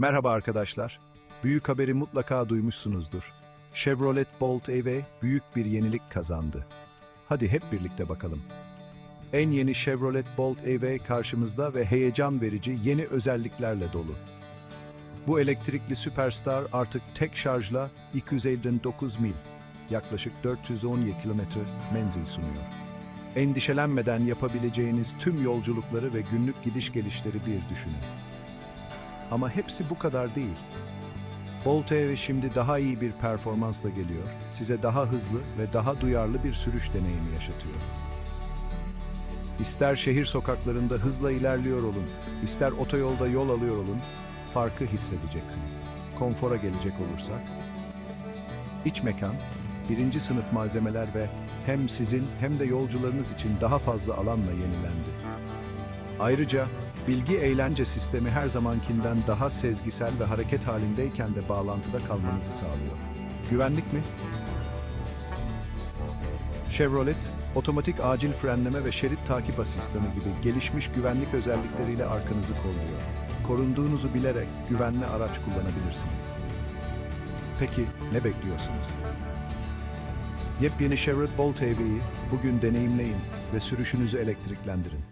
Merhaba arkadaşlar. Büyük haberi mutlaka duymuşsunuzdur. Chevrolet Bolt EV büyük bir yenilik kazandı. Hadi hep birlikte bakalım. En yeni Chevrolet Bolt EV karşımızda ve heyecan verici yeni özelliklerle dolu. Bu elektrikli süperstar artık tek şarjla 259 mil, yaklaşık 417 kilometre menzil sunuyor. Endişelenmeden yapabileceğiniz tüm yolculukları ve günlük gidiş gelişleri bir düşünün. Ama hepsi bu kadar değil. Bolt EV şimdi daha iyi bir performansla geliyor, size daha hızlı ve daha duyarlı bir sürüş deneyimi yaşatıyor. İster şehir sokaklarında hızla ilerliyor olun, ister otoyolda yol alıyor olun, farkı hissedeceksiniz. Konfora gelecek olursak, iç mekan, birinci sınıf malzemeler ve hem sizin hem de yolcularınız için daha fazla alanla yenilendi. Ayrıca bilgi eğlence sistemi her zamankinden daha sezgisel ve hareket halindeyken de bağlantıda kalmanızı sağlıyor. Güvenlik mi? Chevrolet, otomatik acil frenleme ve şerit takip asistanı gibi gelişmiş güvenlik özellikleriyle arkanızı kolluyor. Korunduğunuzu bilerek güvenli araç kullanabilirsiniz. Peki ne bekliyorsunuz? Yepyeni Chevrolet Bolt EV'yi bugün deneyimleyin ve sürüşünüzü elektriklendirin.